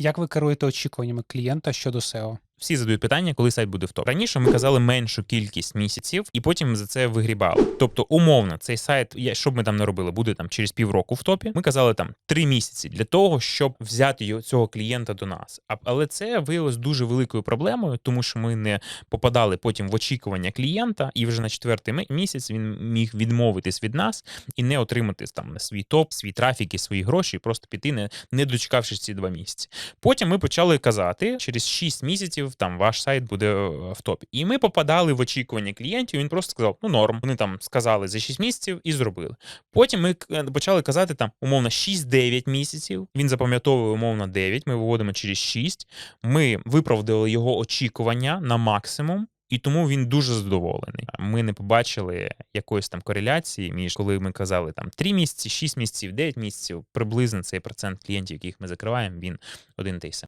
Як ви керуєте очікуваннями клієнта щодо SEO? Всі задають питання, коли сайт буде в топ. Раніше ми казали меншу кількість місяців, і потім за це вигрібали. Тобто, умовно, цей сайт, я- що б ми там не робили, буде там через півроку в топі. Ми казали там три місяці для того, щоб взяти цього клієнта до нас. Але це виявилось дуже великою проблемою, тому що ми не попадали потім в очікування клієнта, і вже на четвертий місяць він міг відмовитись від нас і не отримати там свій топ, свій трафік і свої гроші, і просто піти, не, не дочекавшись ці два місяці. Потім ми почали казати, через 6 місяців там ваш сайт буде е, в топі. І ми попадали в очікування клієнтів. Він просто сказав: ну норм. Вони там сказали за 6 місяців і зробили. Потім ми почали казати там умовно 6-9 місяців. Він запам'ятовує умовно 9, Ми виводимо через 6. Ми виправдали його очікування на максимум. І тому він дуже задоволений. Ми не побачили якоїсь там кореляції між коли ми казали там 3 місяці, 6 місяців, 9 місяців. Приблизно цей процент клієнтів, яких ми закриваємо, він один і той самий.